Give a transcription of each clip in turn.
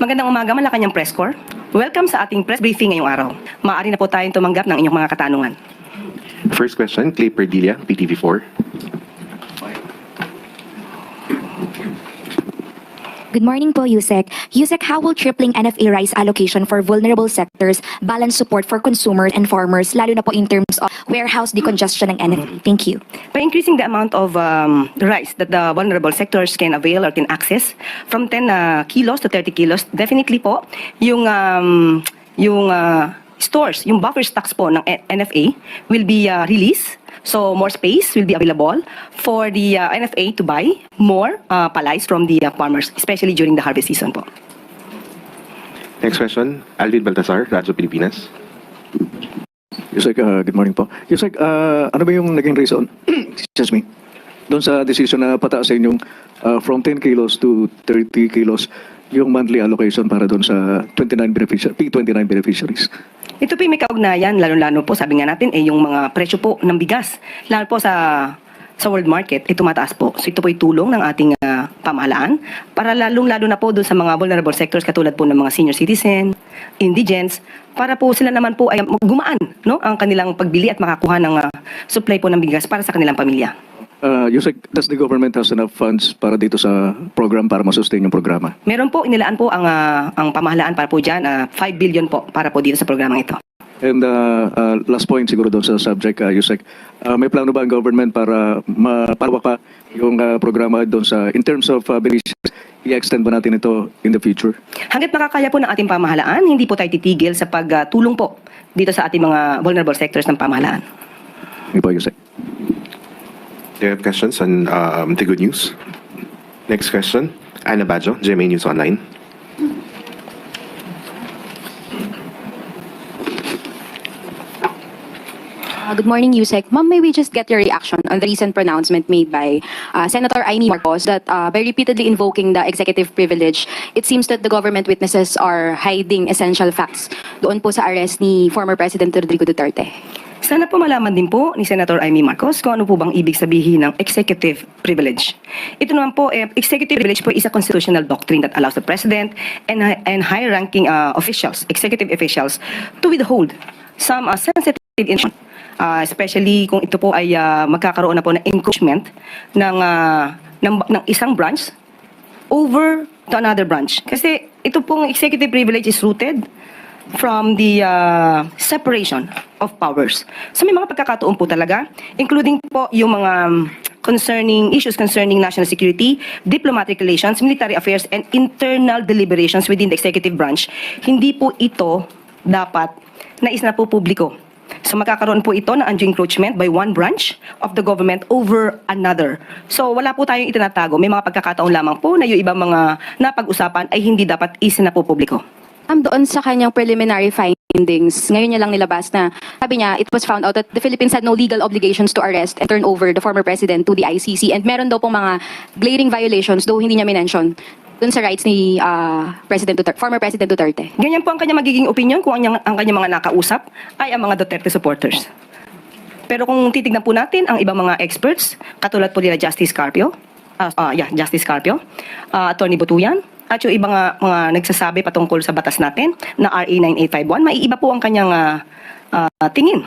Magandang umaga, Malacanang Press Corps. Welcome sa ating press briefing ngayong araw. Maaari na po tayong tumanggap ng inyong mga katanungan. First question, Clay Perdilla, PTV4. Good morning po, Yusek. Yusek, how will tripling NFA rice allocation for vulnerable sectors balance support for consumers and farmers, lalo na po in terms of warehouse decongestion ng NFA? Thank you. By increasing the amount of um, rice that the vulnerable sectors can avail or can access from 10 uh, kilos to 30 kilos, definitely po, yung, um, yung uh, stores, yung buffer stocks po ng NFA will be uh, released. So more space will be available for the uh, NFA to buy more uh, palays from the uh, farmers, especially during the harvest season po. Next question, Alvin Baltasar, Radyo Pilipinas. Yusek, uh, good morning po. Yusek, uh, ano ba yung naging reason, excuse me, doon sa decision na pataasin yung uh, from 10 kilos to 30 kilos yung monthly allocation para doon sa 29 beneficiaries, P29 beneficiaries? Ito po may kaugnayan, lalo-lalo po, sabi nga natin, eh, yung mga presyo po ng bigas. Lalo po sa sa world market, eh, tumataas po. So ito po yung tulong ng ating ah, pamahalaan para lalong-lalo na po doon sa mga vulnerable sectors katulad po ng mga senior citizen, indigents, para po sila naman po ay gumaan no, ang kanilang pagbili at makakuha ng ah, supply po ng bigas para sa kanilang pamilya. Uh, Yusek, does the government has enough funds para dito sa program para masustain yung programa? Meron po, inilaan po ang, ah, ang pamahalaan para po dyan, ah, 5 billion po para po dito sa programang ito. And uh, uh, last point siguro doon sa subject, uh, Yusek, uh, may plano ba ang government para mapalawak pa yung uh, programa doon sa, in terms of uh, beneficiaries, i-extend ba natin ito in the future? Hanggat makakaya po ng ating pamahalaan, hindi po tayo titigil sa pagtulong po dito sa ating mga vulnerable sectors ng pamahalaan. Hindi po, Yusek. Do you have questions on um, the good news? Next question, Anna Bajo, GMA News Online. Uh, Good morning, Yusek. Ma'am, may we just get your reaction on the recent pronouncement made by uh, Senator Amy Marcos that uh, by repeatedly invoking the executive privilege, it seems that the government witnesses are hiding essential facts doon po sa arrest ni former President Rodrigo Duterte. Sana po malaman din po ni Senator Amy Marcos kung ano po bang ibig sabihin ng executive privilege. Ito naman po, eh, executive privilege po is a constitutional doctrine that allows the President and, and high-ranking uh, officials, executive officials, to withhold some uh, sensitive information. Uh, especially kung ito po ay uh, magkakaroon na po ng encroachment ng, uh, ng, ng isang branch over to another branch. Kasi ito pong executive privilege is rooted from the uh, separation of powers. So may mga pagkakataon po talaga, including po yung mga um, concerning issues concerning national security, diplomatic relations, military affairs, and internal deliberations within the executive branch. Hindi po ito dapat nais na po publiko. So magkakaroon po ito ng undue encroachment by one branch of the government over another. So wala po tayong itinatago. May mga pagkakataon lamang po na yung ibang mga napag-usapan ay hindi dapat isinapupubliko. Ma'am, doon sa kanyang preliminary findings, ngayon niya lang nilabas na sabi niya, it was found out that the Philippines had no legal obligations to arrest and turn over the former president to the ICC and meron daw pong mga glaring violations, though hindi niya minention, doon sa rights ni ah, President Duterte, former President Duterte. Ganyan po ang kanya magiging opinion kung ang, ang kanya mga nakausap ay ang mga Duterte supporters. Pero kung titignan po natin ang ibang mga experts, katulad po nila Justice Carpio, ah ah, yeah, Justice Carpio, ah, Attorney Butuyan, at yung ibang mga, nagsasabi patungkol sa batas natin na RA 9851, maiiba po ang kanyang ah, ah, tingin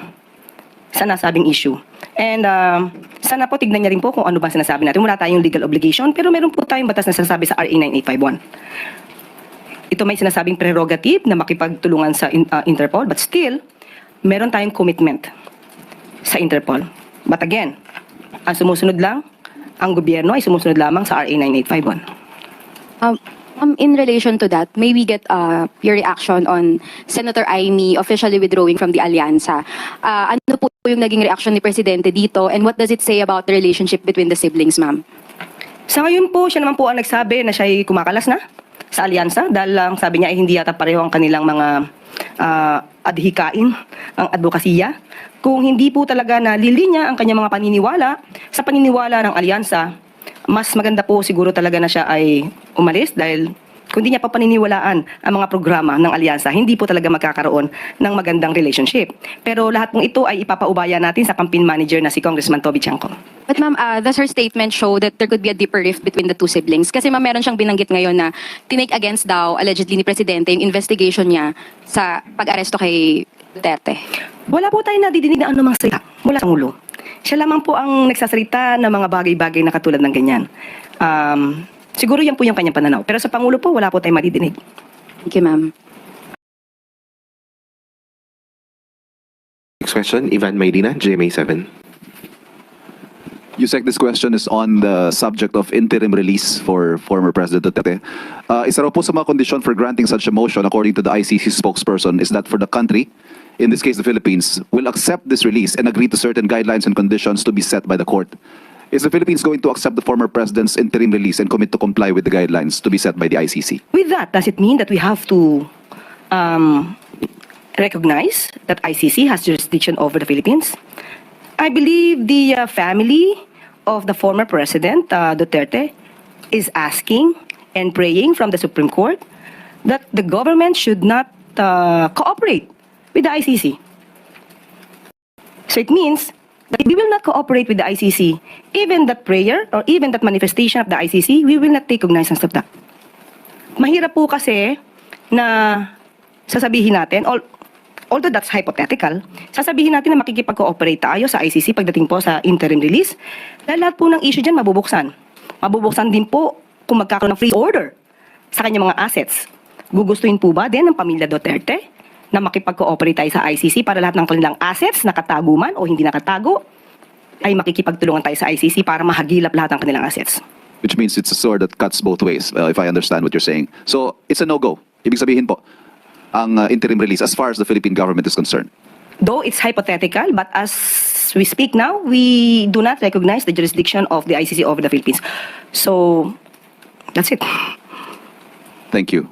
sa nasabing issue. And ah, sana po tignan niya rin po kung ano ba sinasabi natin. Wala tayong legal obligation, pero meron po tayong batas na sinasabi sa RA 9851 ito may sinasabing prerogative na makipagtulungan sa uh, Interpol, but still, meron tayong commitment sa Interpol. But again, ang sumusunod lang, ang gobyerno ay sumusunod lamang sa RA 9851. Um, um, in relation to that, may we get uh, your reaction on Senator Amy officially withdrawing from the Allianza? Uh, ano po yung naging reaction ni Presidente dito and what does it say about the relationship between the siblings, ma'am? Sa ngayon po, siya naman po ang nagsabi na siya ay kumakalas na sa alyansa dahil lang sabi niya ay hindi yata pareho ang kanilang mga ah, adhikain, ang advokasya. Kung hindi po talaga nalilinya ang kanyang mga paniniwala sa paniniwala ng alyansa, mas maganda po siguro talaga na siya ay umalis dahil kung di niya pa paniniwalaan ang mga programa ng alyansa, hindi po talaga magkakaroon ng magandang relationship. Pero lahat ng ito ay ipapaubaya natin sa campaign manager na si Congressman Toby Chanco. But ma'am, uh, does her statement show that there could be a deeper rift between the two siblings? Kasi ma'am, meron siyang binanggit ngayon na tinake against daw, allegedly ni Presidente, yung investigation niya sa pag-aresto kay Duterte. Wala po tayong nadidinig na anumang salita mula sa ulo. Siya lamang po ang nagsasalita ng mga bagay-bagay na katulad ng ganyan. Um, siguro yan po yung kanyang pananaw. Pero sa Pangulo po, wala po tayong madidinig. Thank you, ma'am. Next question, Ivan Maydina, GMA7. Yusek, this question is on the subject of interim release for former President Duterte. Uh, isa raw po sa mga kondisyon for granting such a motion, according to the ICC spokesperson, is that for the country, in this case the Philippines, will accept this release and agree to certain guidelines and conditions to be set by the court. Is the Philippines going to accept the former president's interim release and commit to comply with the guidelines to be set by the ICC? With that, does it mean that we have to um, recognize that ICC has jurisdiction over the Philippines? I believe the uh, family of the former president, uh, Duterte, is asking and praying from the Supreme Court that the government should not uh, cooperate with the ICC. So it means that we will not cooperate with the ICC. Even that prayer or even that manifestation of the ICC, we will not take cognizance of that. Mahirap po kasi na sasabihin natin, al- although that's hypothetical, sasabihin natin na makikipag-cooperate tayo sa ICC pagdating po sa interim release. Dahil lahat po ng issue dyan mabubuksan. Mabubuksan din po kung magkakaroon ng free order sa kanyang mga assets. Gugustuhin po ba din ng pamilya Duterte na makipag-cooperate tayo sa ICC para lahat ng kanilang assets, nakatago man o hindi nakatago, ay makikipagtulungan tayo sa ICC para mahagilap lahat ng kanilang assets. Which means it's a sword that cuts both ways, uh, if I understand what you're saying. So, it's a no-go. Ibig sabihin po, ang uh, interim release as far as the Philippine government is concerned. Though it's hypothetical, but as we speak now, we do not recognize the jurisdiction of the ICC over the Philippines. So, that's it. Thank you.